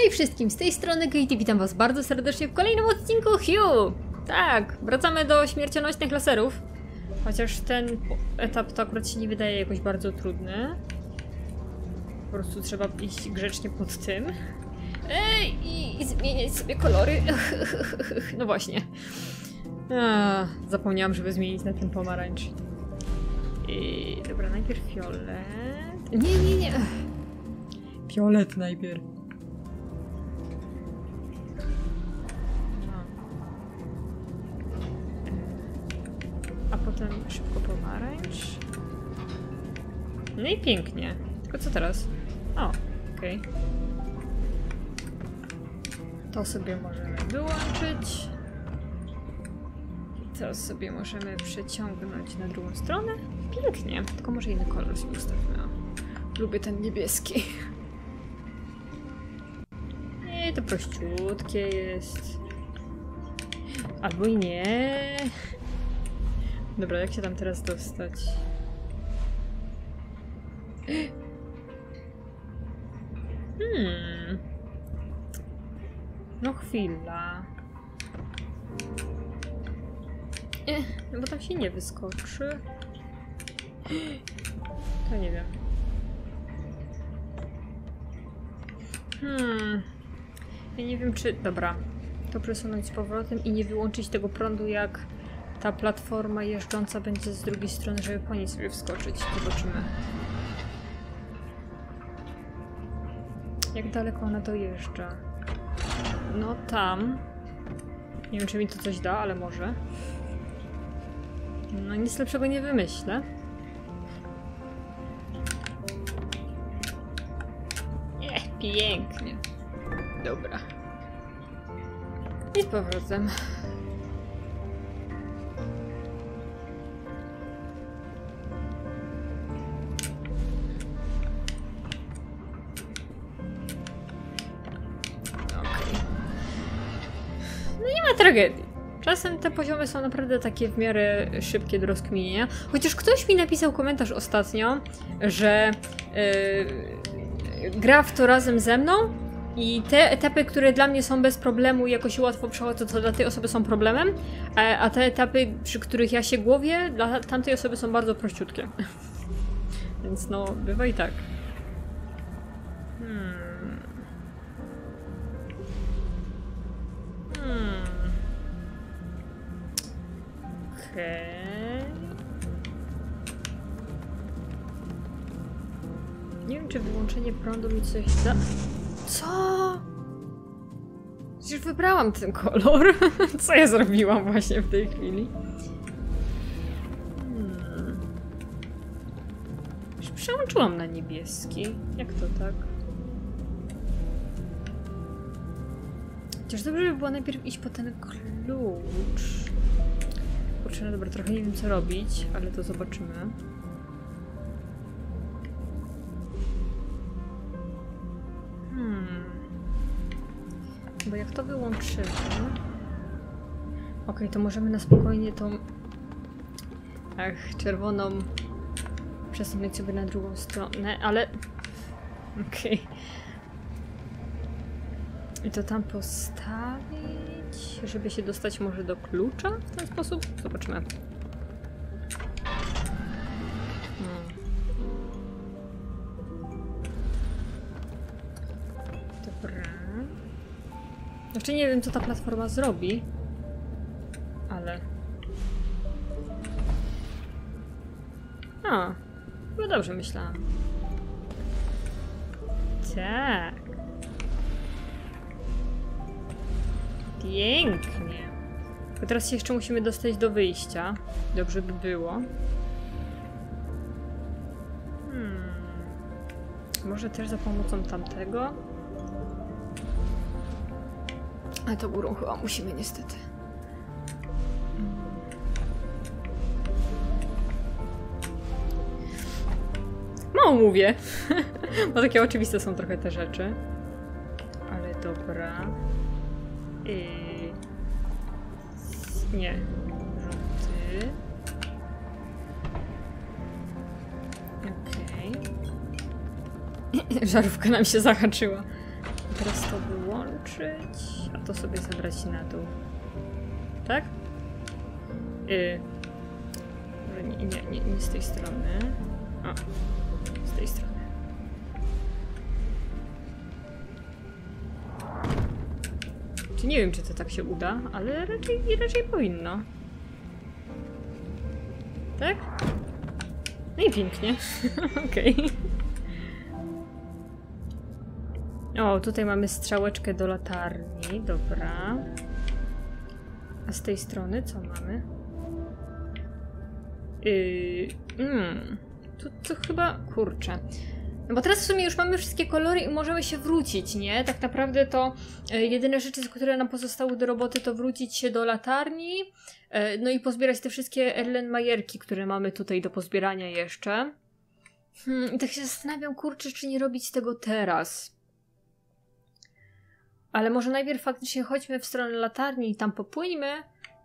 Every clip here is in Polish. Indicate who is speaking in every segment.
Speaker 1: Hej wszystkim, z tej strony Katie, witam was bardzo serdecznie w kolejnym odcinku Hugh! Tak, wracamy do śmiercionośnych laserów. Chociaż ten etap to akurat się nie wydaje jakoś bardzo trudny. Po prostu trzeba iść grzecznie pod tym. Ej, i, i zmieniać sobie kolory. No właśnie. A, zapomniałam, żeby zmienić na ten pomarańcz. I, dobra, najpierw fiolet. Nie, nie, nie. Fiolet najpierw. Potem szybko pomarańcz. No i pięknie. Tylko co teraz? O, okej. To sobie możemy wyłączyć. To sobie możemy przeciągnąć na drugą stronę. Pięknie. Tylko może inny kolor sobie ustawmy. Lubię ten niebieski. Nie, to prościutkie jest. Albo i nie. Dobra, jak się tam teraz dostać? Hmm. No chwila. Eh, no bo tam się nie wyskoczy. To nie wiem. Hmm. Ja nie wiem czy... Dobra. To przesunąć z powrotem i nie wyłączyć tego prądu jak ta platforma jeżdżąca będzie z drugiej strony, żeby po niej sobie wskoczyć. Zobaczymy. Jak daleko ona dojeżdża? No tam. Nie wiem, czy mi to coś da, ale może. No nic lepszego nie wymyślę. Nie, pięknie. Dobra. I z powrotem. Tragedii. Czasem te poziomy są naprawdę takie w miarę szybkie do rozkminienia. Chociaż ktoś mi napisał komentarz ostatnio, że yy, gra w to razem ze mną i te etapy, które dla mnie są bez problemu i jakoś łatwo przechodzą, to dla tej osoby są problemem, a, a te etapy, przy których ja się głowię, dla tamtej osoby są bardzo prościutkie. Więc no, bywa i tak. Okej. Nie wiem, czy wyłączenie prądu mi coś da. Co? Przecież wybrałam ten kolor. Co ja zrobiłam właśnie w tej chwili? Hmm. Już przełączyłam na niebieski. Jak to tak? Chociaż dobrze by było najpierw iść po ten klucz. Kurczę, no dobra, trochę nie wiem co robić, ale to zobaczymy. Hmm. Bo jak to wyłączymy... Okej, to możemy na spokojnie tą... Ach, czerwoną... Przesunąć sobie na drugą stronę, ale... Okej. I to tam postawić, żeby się dostać może do klucza w ten sposób? Zobaczmy. Hmm. Dobra. Jeszcze nie wiem, co ta platforma zrobi, ale... A, chyba dobrze myślałam. Tak. Pięknie. To teraz się jeszcze musimy dostać do wyjścia. Dobrze by było. Hmm. Może też za pomocą tamtego? Ale to górą chyba musimy niestety. Mało mówię. Bo takie oczywiste są trochę te rzeczy. Ale dobra. I... Nie. Żółty. Okej. Żarówka nam się zahaczyła. Teraz to był przełączyć, a to sobie zabrać na dół. Tak? Yy. Nie, nie, nie, nie z tej strony. O, z tej strony. Czy nie wiem, czy to tak się uda, ale raczej, raczej powinno. Tak? No i pięknie. Okej. O, tutaj mamy strzałeczkę do latarni. Dobra. A z tej strony co mamy? Yy, mm, chyba... Kurczę. No bo teraz w sumie już mamy wszystkie kolory i możemy się wrócić, nie? Tak naprawdę to e, jedyne rzeczy, które nam pozostały do roboty, to wrócić się do latarni, e, no i pozbierać te wszystkie Erlenmajerki, które mamy tutaj do pozbierania jeszcze. Hmm, I tak się zastanawiam, kurczę, czy nie robić tego teraz. Ale może najpierw faktycznie chodźmy w stronę latarni i tam popłyńmy.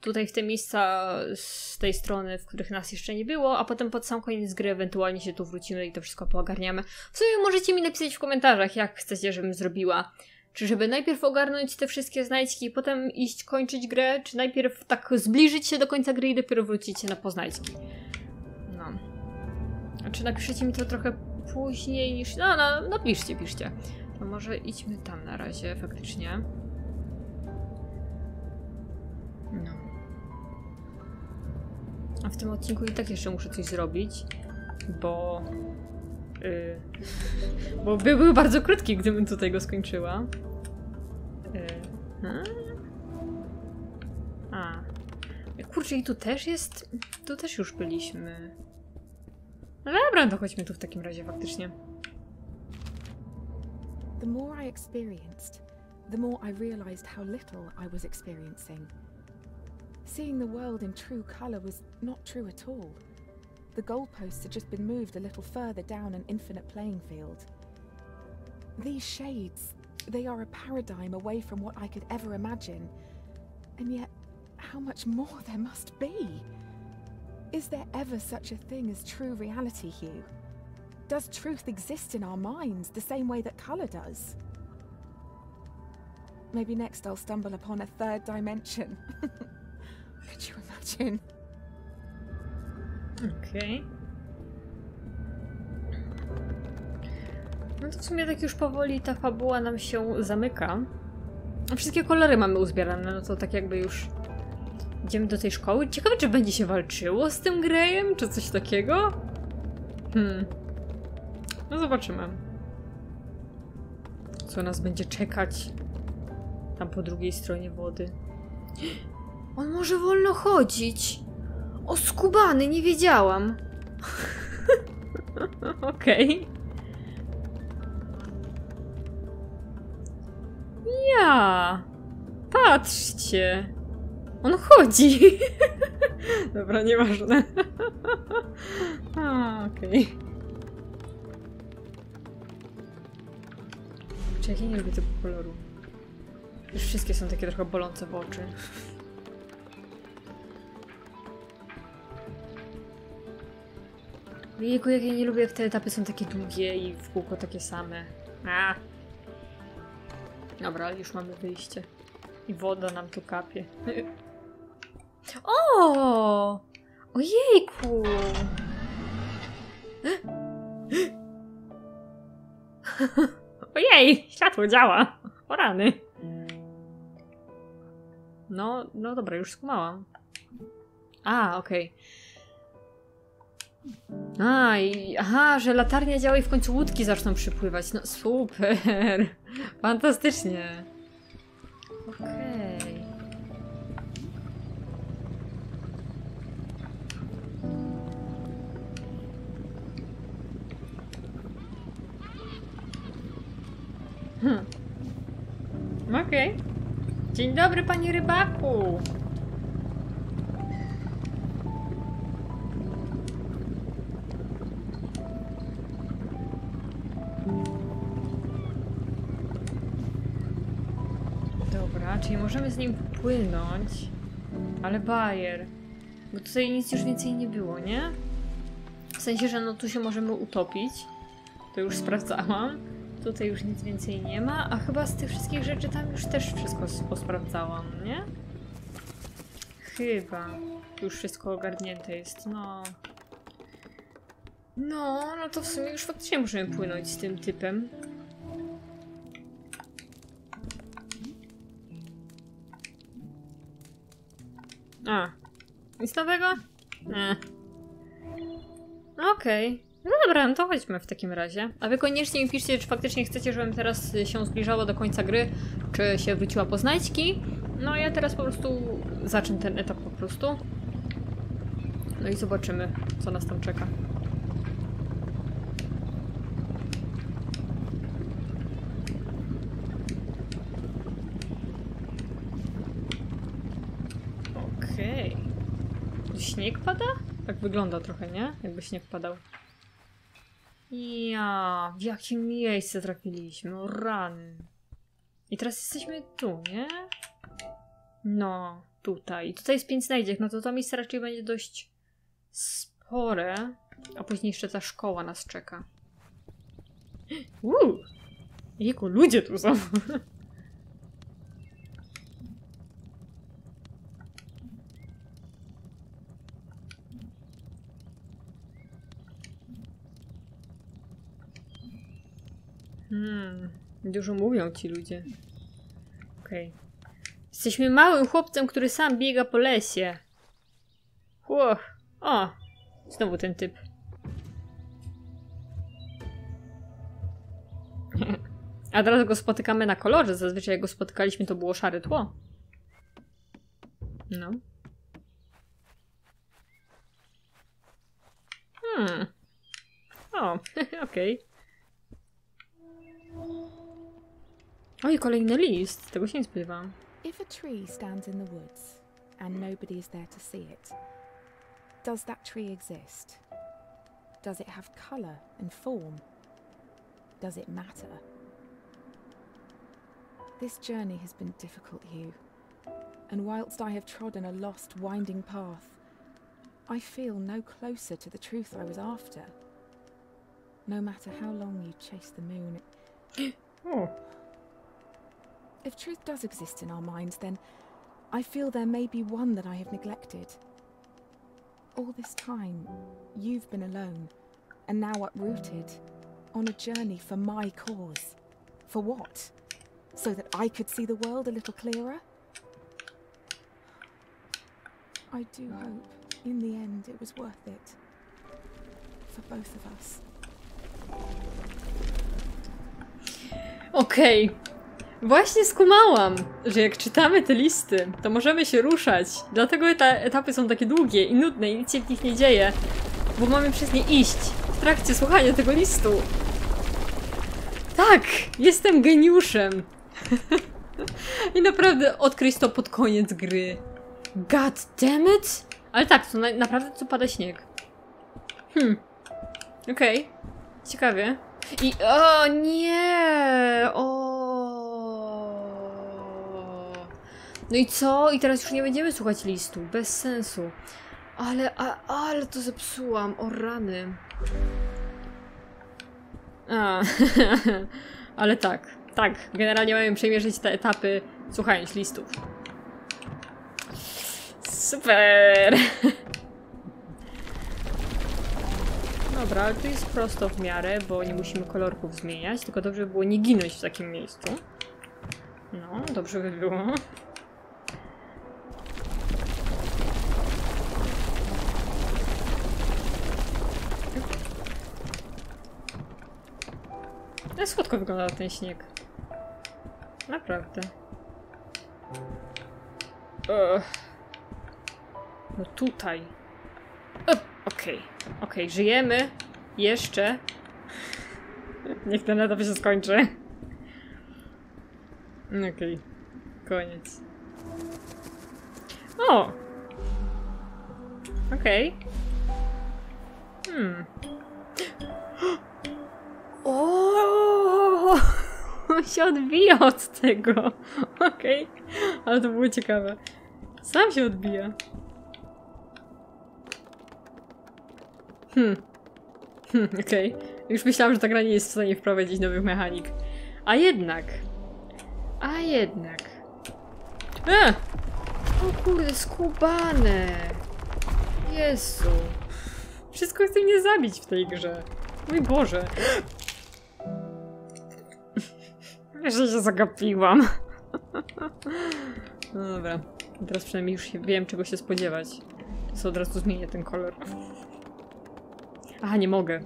Speaker 1: Tutaj w te miejsca z tej strony, w których nas jeszcze nie było, a potem pod sam koniec gry ewentualnie się tu wrócimy i to wszystko poogarniamy. W sumie możecie mi napisać w komentarzach, jak chcecie, żebym zrobiła. Czy żeby najpierw ogarnąć te wszystkie znajdźki i potem iść kończyć grę, czy najpierw tak zbliżyć się do końca gry i dopiero wrócić na poznajdźki. No. A czy napiszecie mi to trochę później niż... No, no, napiszcie, piszcie. To może idźmy tam na razie, faktycznie. No. A w tym odcinku i tak jeszcze muszę coś zrobić, bo... Yy, bo by był bardzo krótki, gdybym tutaj go skończyła. Yy, a? Kurczę, i tu też jest... Tu też już byliśmy. No dobra, to chodźmy tu w takim razie faktycznie.
Speaker 2: The more I experienced, the more I realized how little I was experiencing. Seeing the world in true colour was not true at all. The goalposts had just been moved a little further down an infinite playing field. These shades, they are a paradigm away from what I could ever imagine. And yet, how much more there must be? Is there ever such a thing as true reality, Hugh? Does truth exist in our minds the same way that colour does? Maybe next I'll stumble upon a third dimension. Could you imagine?
Speaker 1: Okej. No to w sumie tak już powoli ta fabuła nam się zamyka. Wszystkie kolory mamy uzbierane, no to tak jakby już idziemy do tej szkoły. Ciekawe, czy będzie się walczyło z tym Grejem, czy coś takiego? Hmm. No zobaczymy. Co nas będzie czekać tam po drugiej stronie wody. On może wolno chodzić. O, skubany, nie wiedziałam. Okej. Ja. Patrzcie. On chodzi. Dobra, nieważne. A, Okej. Czy jak ja nie lubię tego koloru. Już wszystkie są takie trochę bolące w oczy. Jejku, jak ja nie lubię, jak te etapy są takie długie i w kółko takie same. A. Dobra, już mamy wyjście. I woda nam tu kapie. O! Ojejku! Ojej, światło działa. O rany. No, no dobra, już skumałam. A, okej. A, i, aha, że latarnia działa i w końcu łódki zaczną przypływać. No super. Fantastycznie. Okej. Hmm. Okej. Dzień dobry, panie rybaku. Dobra, czyli możemy z nim płynąć, ale bajer. Bo tutaj nic już więcej nie było, nie? W sensie, że no tu się możemy utopić. To już sprawdzałam. tutaj już nic więcej nie ma, a chyba z tych wszystkich rzeczy tam już też wszystko posprawdzałam, nie? Chyba. Już wszystko ogarnięte jest, no. No, no to w sumie już faktycznie możemy płynąć z tym typem. A, nic nowego? Nie. Okej. No dobra, no to chodźmy w takim razie. A wy koniecznie mi piszcie, czy faktycznie chcecie, żebym teraz się zbliżała do końca gry, czy się wróciła po znajdźki. No ja teraz po prostu zacznę ten etap po prostu. No i zobaczymy, co nas tam czeka. Okej. Śnieg pada? Tak wygląda trochę, nie? Jakby śnieg padał. Ja, w jakie miejsce trafiliśmy? O rany. I teraz jesteśmy tu, nie? No, tutaj. I tutaj jest pięć znajdziek, no to to miejsce raczej będzie dość spore. A później jeszcze ta szkoła nas czeka. Uuu! Jego ludzie tu są. Hmm, dużo mówią ci ludzie. Okej. Jesteśmy małym chłopcem, który sam biega po lesie. Łoch. O! Znowu ten typ. A teraz go spotykamy na kolorze. Zazwyczaj jak go spotykaliśmy, to było szare tło. No. Hmm. O, okej. Oj, kolejny list. Tego się nie spodziewałam.
Speaker 2: If a tree stands in the woods and nobody is there to see it, does that tree exist? Does it have colour and form? Does it matter? This journey has been difficult, Hugh, and whilst I have trodden a lost, winding path, I feel no closer to the truth I was after. No matter how long you chase the moon,
Speaker 1: O, oh.
Speaker 2: If truth does exist in our minds, then I feel there may be one that I have neglected. All this time, you've been alone, and now uprooted, on a journey for my cause. For what? So that I could see the world a little clearer? I do hope, in the end, it was worth it. For both of us.
Speaker 1: Okej. Właśnie skumałam, że jak czytamy te listy, to możemy się ruszać. Dlatego te etapy są takie długie i nudne i nic się w nich nie dzieje. Bo mamy przez nie iść w trakcie słuchania tego listu. Tak! Jestem geniuszem! I naprawdę odkryć to pod koniec gry. God damn it! Ale tak, to na naprawdę tu pada śnieg. Hmm. Okej. Ciekawie. I o nie! O. No i co? I teraz już nie będziemy słuchać listu. Bez sensu. Ale, a, ale to zepsułam. O rany. A, ale tak. Tak, generalnie mamy przemierzyć te etapy słuchając listów. Super! Dobra, ale tu jest prosto w miarę, bo nie musimy kolorków zmieniać, tylko dobrze by było nie ginąć w takim miejscu. No, dobrze by było. Słodko wygląda ten śnieg. Naprawdę. Ugh. No tutaj. Okej, okej, żyjemy. Jeszcze. Niech ten etap się skończy. Okej, koniec. O! Okej. Hmm. O! On się odbija od tego. Okej. Ale to było ciekawe. Sam się odbija. Hmm. Hmm, okej. Już myślałam, że ta gra nie jest w stanie wprowadzić nowych mechanik. A jednak. A jednak. E! O kurde, skubane. Jezu. Wszystko chce mnie zabić w tej grze. Mój Boże. Jeszcze się zagapiłam. No dobra. Teraz przynajmniej już wiem, czego się spodziewać. Co od razu zmienię ten kolor. Aha, nie mogę.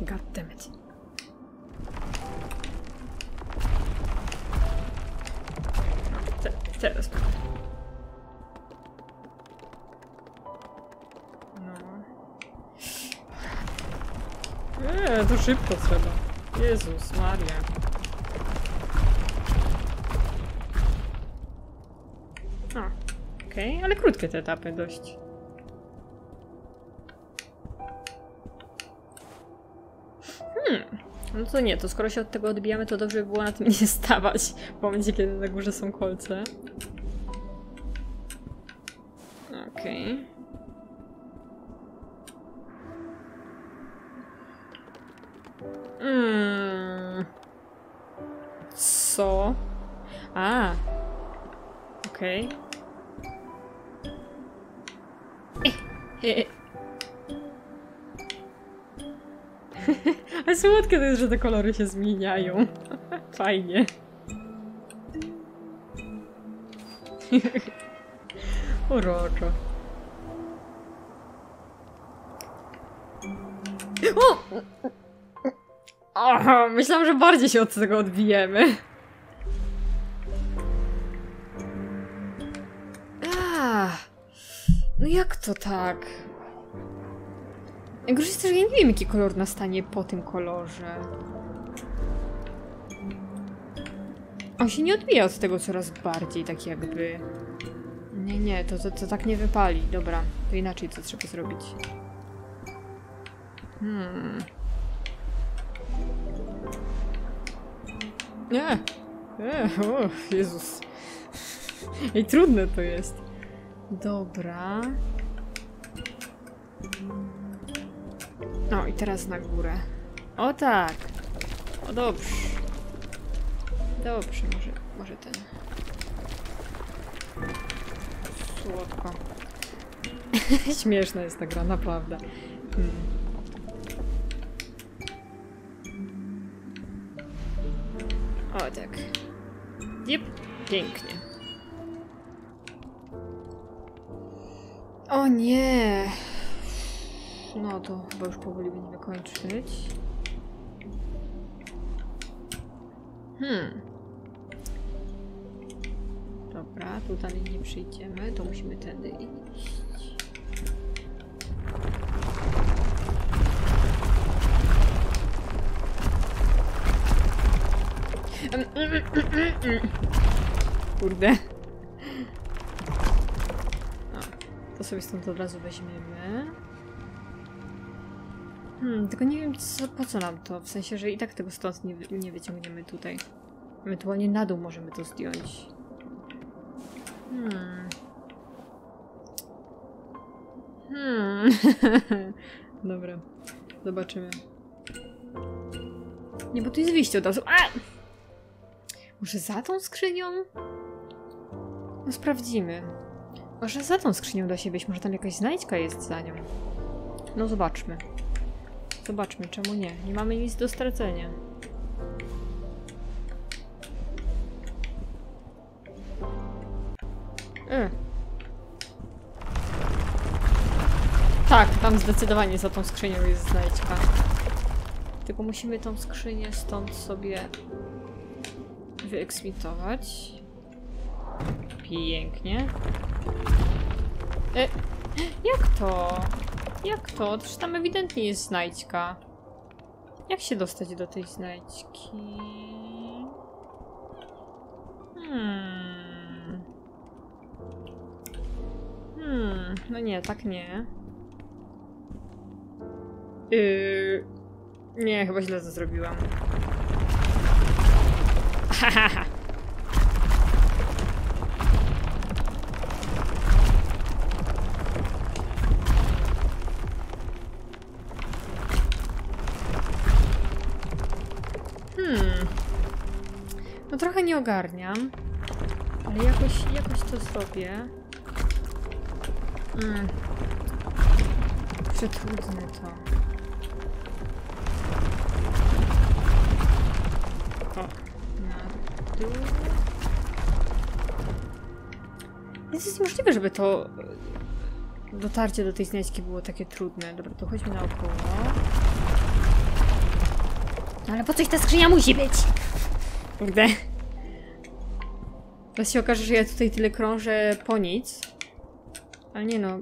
Speaker 1: God damn it. Te, teraz mogę. No. Eee, to szybko trzeba. Jezus Maria. Okej, ale krótkie te etapy dość. Hmm, no to nie, to skoro się od tego odbijamy, to dobrze by było na tym nie stawać w momencie, kiedy na górze są kolce. Okej. Mm. Co? A. Okej. Okay. A słodkie to jest, że te kolory się zmieniają. Fajnie. Uroczo. O! Myślałam, że bardziej się od tego odbijemy. No jak to tak? Najgorsze jest też, że ja nie wiem, jaki kolor nastanie po tym kolorze. On się nie odbija od tego coraz bardziej, tak jakby... Nie, nie, to, to, to tak nie wypali. Dobra, to inaczej co trzeba zrobić. Hmm... Nie! Nie, o, Jezus. Ej, trudne to jest. Dobra. No i teraz na górę. O tak! O dobrze. Dobrze, może, może ten. Słodko. Śmieszna jest ta gra, naprawdę. Hmm. O tak. Jep, pięknie. O nie! No to chyba już powoli będziemy kończyć. Hmm. Dobra, tu dalej nie przyjdziemy, to musimy tędy iść. Kurde. No, to sobie stąd od razu weźmiemy. Hmm, tylko nie wiem co, po co nam to, w sensie, że i tak tego stąd nie, nie wyciągniemy tutaj. Ewentualnie na dół możemy to zdjąć. Hmm. Hmm. Dobra, zobaczymy. Nie, bo tu jest wyjście od razu. A! Może za tą skrzynią? No sprawdzimy. Może za tą skrzynią da się być, może tam jakaś znajdźka jest za nią. No zobaczmy. Zobaczmy, czemu nie. Nie mamy nic do stracenia. E. Tak, tam zdecydowanie za tą skrzynią jest znajdźka. Tylko musimy tą skrzynię stąd sobie wyeksmitować. Pięknie. E, jak to? Jak to? Przecież tam ewidentnie jest znajdźka. Jak się dostać do tej znajdźki? Hmm. Hmm, no nie, tak nie. Yy... Nie, chyba źle to zrobiłam. Hahaha. Nie ogarniam. Ale jakoś, jakoś to zrobię. Mm. Przetrudne to. Więc jest niemożliwe, żeby to dotarcie do tej znajdźki było takie trudne. Dobra, to chodźmy naokoło. No ale po coś ta skrzynia musi być? Kurde. Teraz się okaże, że ja tutaj tyle krążę po nic. Ale nie no.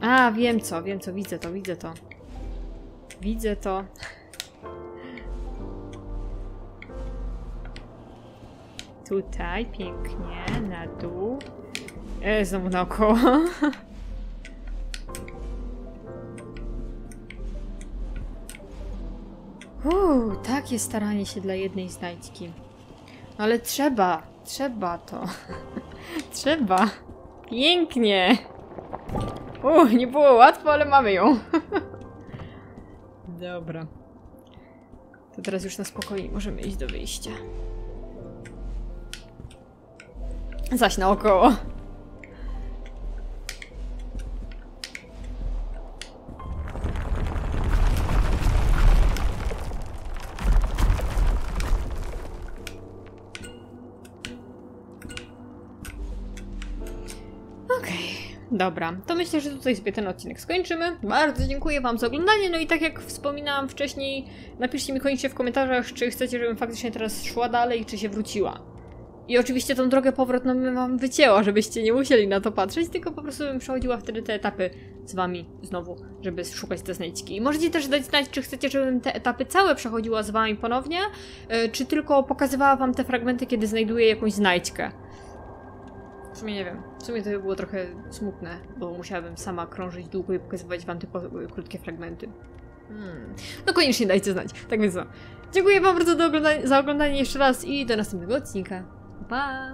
Speaker 1: A, wiem co, wiem co, widzę to, widzę to. Widzę to. Tutaj, pięknie, na dół. E, znowu naokoło. Uuu, takie staranie się dla jednej znajdźki. No ale trzeba, trzeba to. trzeba. Pięknie. Uuu, nie było łatwo, ale mamy ją. Dobra. To teraz już na spokojnie możemy iść do wyjścia. Zaś naokoło. Dobra. To myślę, że tutaj sobie ten odcinek skończymy. Bardzo dziękuję Wam za oglądanie. No i tak jak wspominałam wcześniej, napiszcie mi koniecznie w komentarzach, czy chcecie, żebym faktycznie teraz szła dalej, czy się wróciła. I oczywiście tą drogę powrotną bym Wam wycięła, żebyście nie musieli na to patrzeć, tylko po prostu bym przechodziła wtedy te etapy z Wami znowu, żeby szukać te znajdźki. I możecie też dać znać, czy chcecie, żebym te etapy całe przechodziła z Wami ponownie, e, czy tylko pokazywała Wam te fragmenty, kiedy znajduję jakąś znajdźkę. W sumie nie wiem. W sumie to by było trochę smutne, bo musiałabym sama krążyć długo i pokazywać wam tylko krótkie fragmenty. Hmm. No koniecznie dajcie znać. Tak więc no. Dziękuję wam bardzo za oglądanie jeszcze raz i do następnego odcinka. Pa!